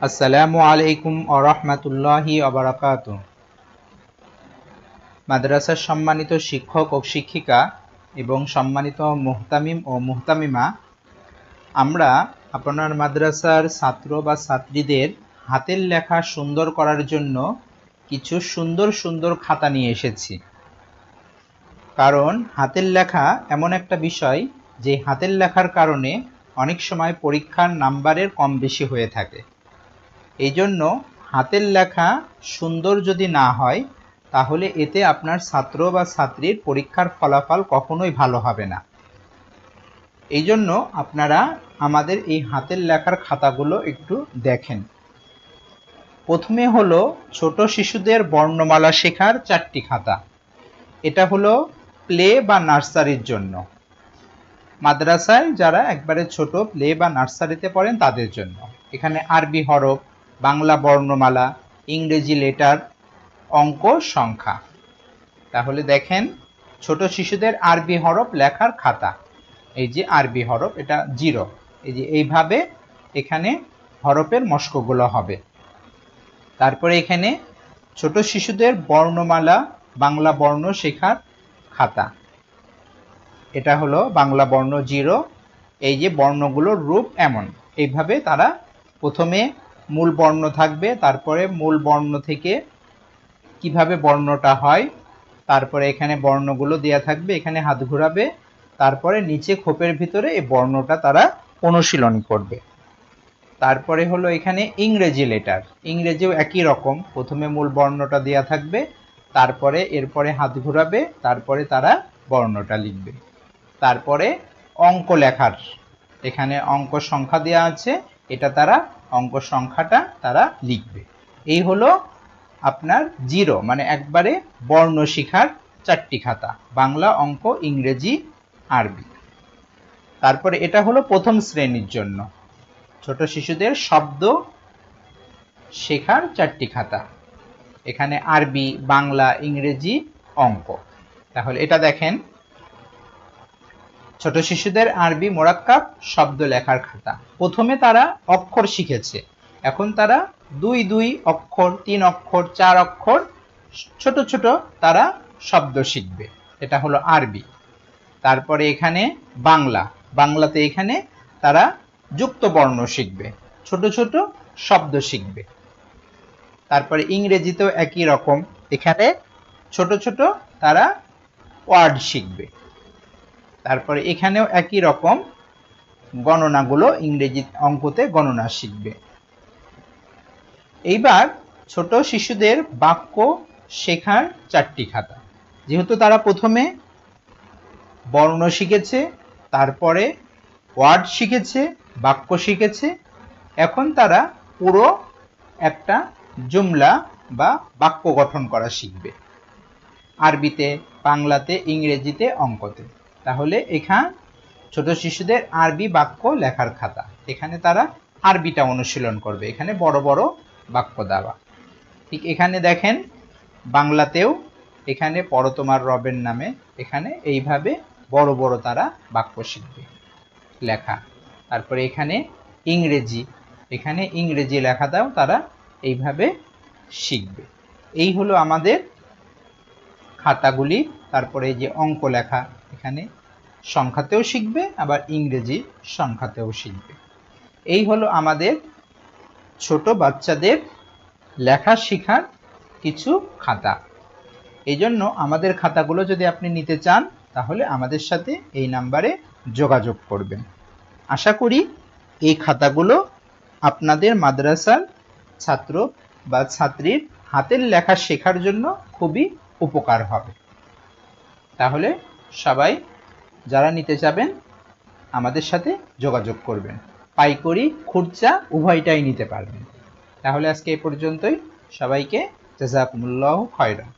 আসসালামু আলাইকুম আরহামাতুল্লাহি আবরাকাত মাদ্রাসার সম্মানিত শিক্ষক ও শিক্ষিকা এবং সম্মানিত মুহতামিম ও মুহতামিমা, আমরা আপনার মাদ্রাসার ছাত্র বা ছাত্রীদের হাতের লেখা সুন্দর করার জন্য কিছু সুন্দর সুন্দর খাতা নিয়ে এসেছি। কারণ হাতের লেখা এমন একটা বিষয় যে হাতের লেখার কারণে অনেক সময় পরীক্ষার নাম্বারের কম বেশি হয়ে থাকে। এই জন্য হাতের লেখা সুন্দর যদি না হয়, তাহলে এতে আপনার ছাত্র বা ছাত্রীর পরীক্ষার ফলাফল কখনোই ভালো হবে না। এই জন্য আপনারা আমাদের এই হাতের লেখার খাতাগুলো একটু দেখেন। প্রথমে হলো ছোট শিশুদের বর্ণমালা শেখার চারটি খাতা। এটা হলো প্লে বা নার্সারির জন্য। মাদ্রাসায় যারা একবারে ছোট প্লে বা নার্সারিতে পড়েন তাদের জন্য। এখানে আরবি হরফ বাংলা বর্ণমালা, ইংরেজি লেটার, অঙ্ক, সংখ্যা। তাহলে দেখেন, ছোট শিশুদের আরবি হরফ লেখার খাতা। এই যে আরবি হরফ, এটা জিরো। এই যে এইভাবে এখানে হরফের মস্কগুলো হবে। তারপরে এখানে ছোট শিশুদের বর্ণমালা, বাংলা বর্ণ শেখার খাতা। এটা হলো বাংলা বর্ণ জিরো। এই যে বর্ণগুলোর রূপ এমন। এইভাবে তারা প্রথমে মূল বর্ণ থাকবে, তারপরে মূল বর্ণ থেকে কীভাবে বর্ণটা হয়, তারপরে এখানে বর্ণগুলো দেয়া থাকবে, এখানে হাত ঘোরাবে, তারপরে নিচে খোপের ভিতরে এই বর্ণটা তারা অনুশীলন করবে। তারপরে হলো এখানে ইংরেজি লেটার, ইংরেজিও একই রকম, প্রথমে মূল বর্ণটা দেয়া থাকবে, তারপরে এরপরে হাত ঘোরাবে, তারপরে তারা বর্ণটা লিখবে। তারপরে অঙ্ক লেখার, এখানে অঙ্ক সংখ্যা দেওয়া আছে, এটা তারা অঙ্ক সংখ্যাটা তারা লিখবে। এই হলো আপনার জিরো মানে একবারে বর্ণ শিখার চারটি খাতা, বাংলা, অঙ্ক, ইংরেজি, আরবি। তারপরে এটা হলো প্রথম শ্রেণির জন্য। ছোট শিশুদের শব্দ শেখার চারটি খাতা। এখানে আরবি, বাংলা, ইংরেজি, অঙ্ক। তাহলে এটা দেখেন ছোট শিশুদের আরবি মোরাক্কাব শব্দ লেখার খাতা। প্রথমে তারা অক্ষর শিখেছে। এখন তারা দুই দুই অক্ষর, তিন অক্ষর, চার অক্ষর, ছোট ছোট তারা শব্দ শিখবে। এটা হলো আরবি। তারপরে এখানে বাংলা। বাংলাতে এখানে তারা যুক্ত বর্ণ শিখবে। ছোট ছোট শব্দ শিখবে। তারপরে ইংরেজিতেও একই রকম। এখানে ছোট ছোট তারা ওয়ার্ড শিখবে। তারপরে এখানেও একই রকম গণনাগুলো ইংরেজি অঙ্কতে গণনা শিখবে। এইবার ছোট শিশুদের বাক্য শেখার চারটি খাতা। যেহেতু তারা প্রথমে বর্ণ শিখেছে, তারপরে ওয়ার্ড শিখেছে, বাক্য শিখেছে, এখন তারা পুরো একটা জুমলা বা বাক্য গঠন করা শিখবে। আরবিতে, বাংলাতে, ইংরেজিতে, অঙ্কতে। তাহলে এখান ছোট শিশুদের আরবি বাক্য লেখার খাতা। এখানে তারা আরবিটা অনুশীলন করবে। এখানে বড় বড় বাক্য দেওয়া। ঠিক এখানে দেখেন, বাংলাতেও এখানে পড়ো তোমার রবের নামে, এখানে এইভাবে বড় বড় তারা বাক্য শিখবে, লেখা। তারপরে এখানে ইংরেজি এখানে ইংরেজি লেখাটাও তারা এইভাবে শিখবে। এই হলো আমাদের খাতাগুলি। তারপরে যে অঙ্ক লেখা এখানে সংখ্যাতেও শিখবে, আবার ইংরেজি সংখ্যাতেও শিখবে। এই হলো আমাদের ছোট বাচ্চাদের লেখা শেখার কিছু খাতা। এই জন্য আমাদের খাতাগুলো যদি আপনি নিতে চান, তাহলে আমাদের সাথে এই নাম্বারে যোগাযোগ করবেন। আশা করি এই খাতাগুলো আপনাদের মাদ্রাসার ছাত্র বা ছাত্রীর হাতের লেখা শেখার জন্য খুবই উপকার হবে। তাহলে সবাই যারা নিতে চাবেন আমাদের সাথে যোগাযোগ করবেন। পাইকরি খুরচা উভয়টাই নিতে পারবেন। তাহলে আজকে এ পর্যন্তই। সবাইকে জাজাকুমুল্লাহ খয়রা